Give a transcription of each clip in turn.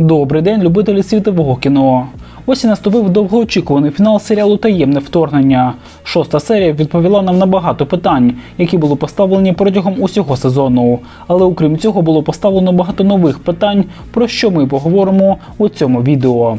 Добрий день, любителі світового кіно. Ось і наступив довгоочікуваний фінал серіалу Таємне вторгнення. Шоста серія відповіла нам на багато питань, які були поставлені протягом усього сезону. Але окрім цього було поставлено багато нових питань, про що ми поговоримо у цьому відео.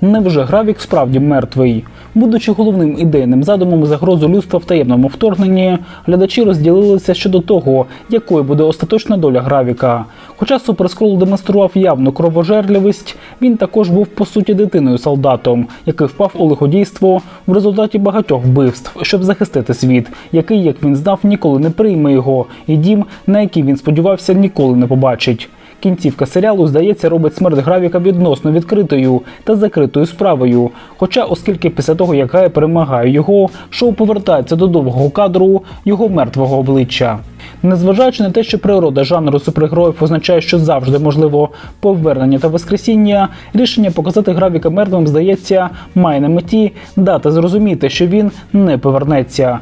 Невже Гравік справді мертвий? Будучи головним ідейним задумом загрозу людства в таємному вторгненні, глядачі розділилися щодо того, якою буде остаточна доля Гравіка. Хоча Суперскрол демонстрував явну кровожерливість, він також був по суті дитиною солдатом, який впав у лиходійство в результаті багатьох вбивств, щоб захистити світ, який, як він знав, ніколи не прийме його, і дім, на який він сподівався, ніколи не побачить. Кінцівка серіалу, здається, робить смерть Гравіка відносно відкритою та закритою справою. Хоча, оскільки після того, як Гай перемагає його, шоу повертається до довгого кадру його мертвого обличчя. Незважаючи на те, що природа жанру супергероїв означає, що завжди можливо повернення та воскресіння, рішення показати Гравіка мертвим, здається, має на меті дати зрозуміти, що він не повернеться.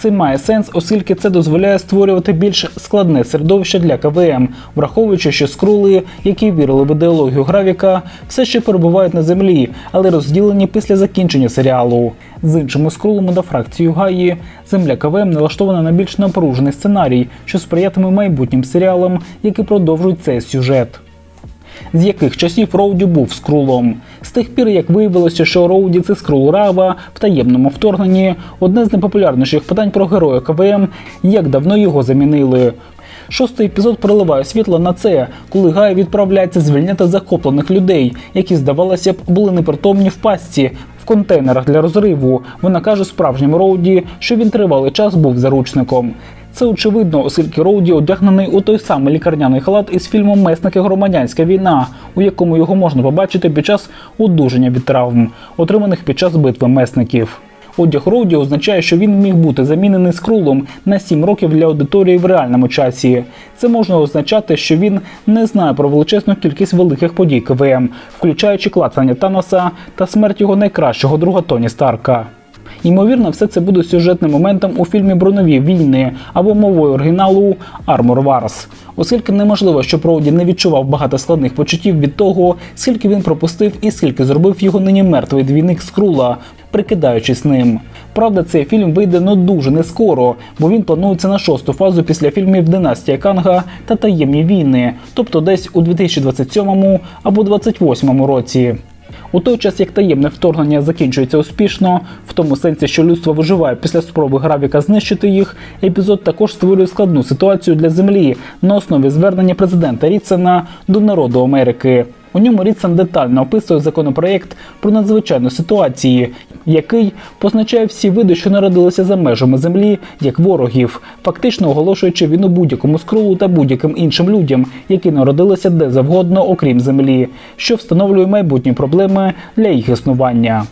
Це має сенс, оскільки це дозволяє створювати більш складне середовище для КВМ, враховуючи, що скрули, які вірили в ідеологію Гравіка, все ще перебувають на землі, але розділені після закінчення серіалу. З іншими скрулами та фракцією Гаї, земля КВМ налаштована на більш напружений сценарій, що сприятиме майбутнім серіалам, які продовжують цей сюжет з яких часів Роуді був скрулом. З тих пір, як виявилося, що Роуді це скрул Рава в таємному вторгненні, одне з найпопулярніших питань про героя КВМ, як давно його замінили. Шостий епізод проливає світло на це, коли Гай відправляється звільняти захоплених людей, які, здавалося б, були непритомні в пастці в контейнерах для розриву. Вона каже справжньому Роуді, що він тривалий час був заручником. Це очевидно, оскільки Роуді одягнений у той самий лікарняний халат із фільму Месники Громадянська війна, у якому його можна побачити під час одужання від травм, отриманих під час битви месників. Одяг Роуді означає, що він міг бути замінений скрулом на 7 років для аудиторії в реальному часі. Це можна означати, що він не знає про величезну кількість великих подій КВМ, включаючи клацання Таноса та смерть його найкращого друга Тоні Старка. Ймовірно, все це буде сюжетним моментом у фільмі Бронові війни або мовою оригіналу Armor Wars. Оскільки неможливо, щоб Роуді не відчував багато складних почуттів від того, скільки він пропустив і скільки зробив його нині мертвий двійник Скрула, прикидаючись ним. Правда, цей фільм вийде ну дуже не скоро, бо він планується на шосту фазу після фільмів Династія Канга та Таємні війни, тобто десь у 2027 або 2028 році. У той час, як таємне вторгнення закінчується успішно, в тому сенсі, що людство виживає після спроби Гравіка знищити їх, епізод також створює складну ситуацію для землі на основі звернення президента Ріцена до народу Америки. У ньому Рідсен детально описує законопроект про надзвичайну ситуації, який позначає всі види, що народилися за межами землі, як ворогів, фактично оголошуючи війну будь-якому скрулу та будь-яким іншим людям, які народилися де завгодно, окрім землі, що встановлює майбутні проблеми для їх існування.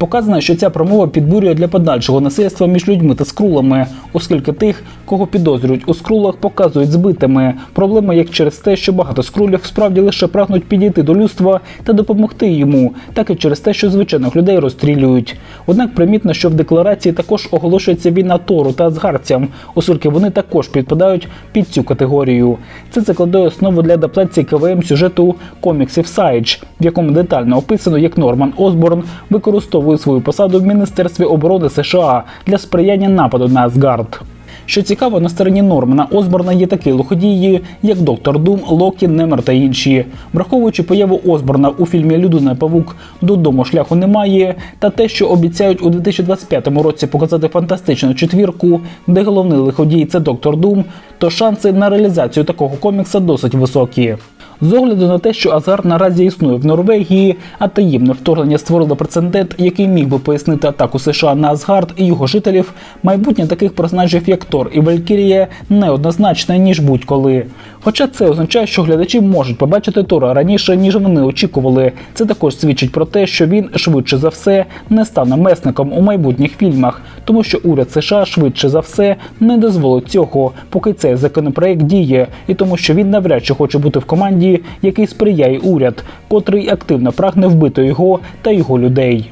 Показано, що ця промова підбурює для подальшого насильства між людьми та скрулами, оскільки тих, кого підозрюють у скрулах, показують збитими. Проблема як через те, що багато скрулів справді лише прагнуть підійти до людства та допомогти йому, так і через те, що звичайних людей розстрілюють. Однак примітно, що в декларації також оголошується війна Тору та Азгарцям, оскільки вони також підпадають під цю категорію. Це закладає основу для адаптації КВМ сюжету коміксів Сайдж, в якому детально описано, як Норман Осборн використовує свою посаду в Міністерстві оборони США для сприяння нападу на Асгард. Що цікаво, на стороні Нормана Осборна є такі лиходії, як Доктор Дум, Локі, Немер та інші. Враховуючи появу Осборна у фільмі Людина Павук додому шляху немає, та те, що обіцяють у 2025 році показати фантастичну четвірку, де головний лиходій це Доктор Дум, то шанси на реалізацію такого комікса досить високі. З огляду на те, що Азар наразі існує в Норвегії, а таємне вторгнення створило прецедент, який міг би пояснити атаку США на Асгард і його жителів, майбутнє таких персонажів, як Тор і Валькірія, неоднозначне ніж будь-коли. Хоча це означає, що глядачі можуть побачити Тора раніше, ніж вони очікували. Це також свідчить про те, що він швидше за все не стане месником у майбутніх фільмах, тому що уряд США швидше за все не дозволить цього, поки цей законопроект діє, і тому, що він навряд чи хоче бути в команді, який сприяє уряд, котрий активно прагне вбити його та його людей.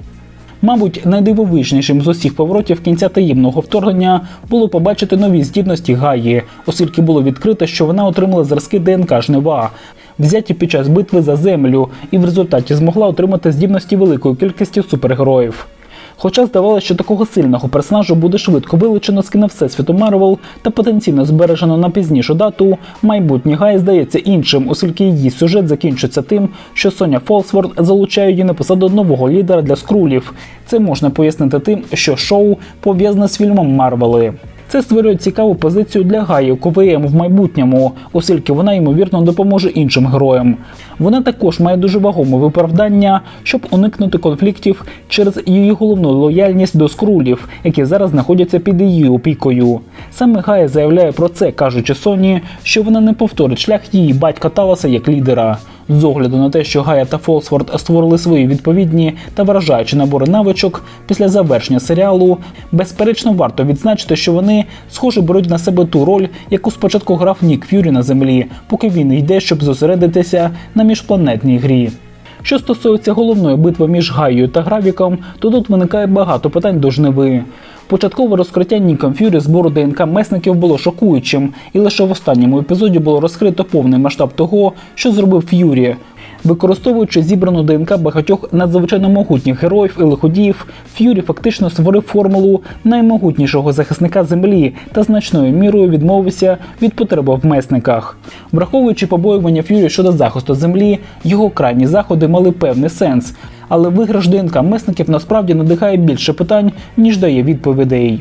Мабуть, найдивовижнішим з усіх поворотів кінця таємного вторгнення було побачити нові здібності Гаї, оскільки було відкрито, що вона отримала зразки ДНК жнива, взяті під час битви за землю, і в результаті змогла отримати здібності великої кількості супергероїв. Хоча здавалося, що такого сильного персонажу буде швидко вилучено з кіновсесвіту Марвел та потенційно збережено на пізнішу дату, майбутній Гай здається іншим, оскільки її сюжет закінчиться тим, що Соня Фолсворд залучає її на посаду нового лідера для скрулів. Це можна пояснити тим, що шоу пов'язане з фільмом Марвели. Це створює цікаву позицію для Гаї КВМ в майбутньому, оскільки вона ймовірно допоможе іншим героям. Вона також має дуже вагоме виправдання, щоб уникнути конфліктів через її головну лояльність до скрулів, які зараз знаходяться під її опікою. Саме Гая заявляє про це, кажучи Соні, що вона не повторить шлях її батька Таласа як лідера. З огляду на те, що Гая та Фолсворд створили свої відповідні та вражаючі набори навичок після завершення серіалу, безперечно варто відзначити, що вони схоже беруть на себе ту роль, яку спочатку грав Нік Ф'юрі на землі, поки він йде, щоб зосередитися на міжпланетній грі. Що стосується головної битви між Гайєю та Гравіком, то тут виникає багато питань до жниви. Початкове розкриття Ніком Ф'юрі збору ДНК месників було шокуючим, і лише в останньому епізоді було розкрито повний масштаб того, що зробив Ф'юрі. Використовуючи зібрану ДНК багатьох надзвичайно могутніх героїв і лиходіїв, Ф'юрі фактично створив формулу наймогутнішого захисника землі та значною мірою відмовився від потреби в месниках. Враховуючи побоювання Ф'юрі щодо захисту землі, його крайні заходи мали певний сенс, але виграш ДНК месників насправді надихає більше питань, ніж дає відповідей.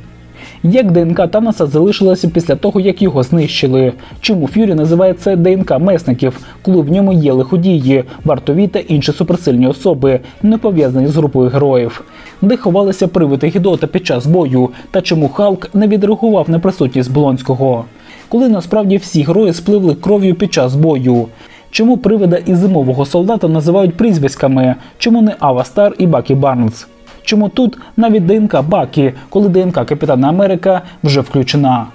Як ДНК Таноса залишилася після того, як його знищили? Чому Ф'юрі називає це ДНК месників, коли в ньому є лиходії, вартові та інші суперсильні особи, не пов'язані з групою героїв? Де ховалися привиди Гідота під час бою, та чому Халк не відреагував на присутність Блонського? Коли насправді всі герої спливли кров'ю під час бою? Чому привида і зимового солдата називають прізвиськами? Чому не Авастар і Бакі Барнс? Чому тут навіть ДНК Бакі, коли ДНК Капітана Америка вже включена?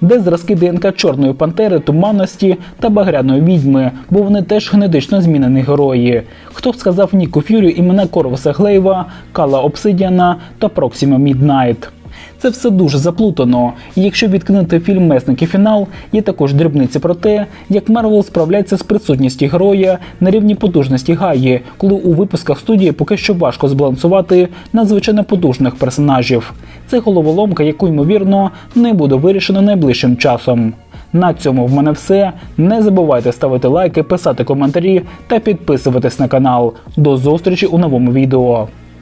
Де зразки ДНК Чорної пантери, туманності та багряної відьми, бо вони теж генетично змінені герої. Хто б сказав Ніку Фюрі імена Корвуса Глейва, Кала Обсидіана та Проксіма Міднайт? Це все дуже заплутано. І якщо відкинути фільм Месник і фінал, є також дрібниці про те, як Марвел справляється з присутністю героя на рівні потужності Гаї, коли у випусках студії поки що важко збалансувати надзвичайно потужних персонажів. Це головоломка, яку ймовірно не буде вирішено найближчим часом. На цьому в мене все. Не забувайте ставити лайки, писати коментарі та підписуватись на канал. До зустрічі у новому відео.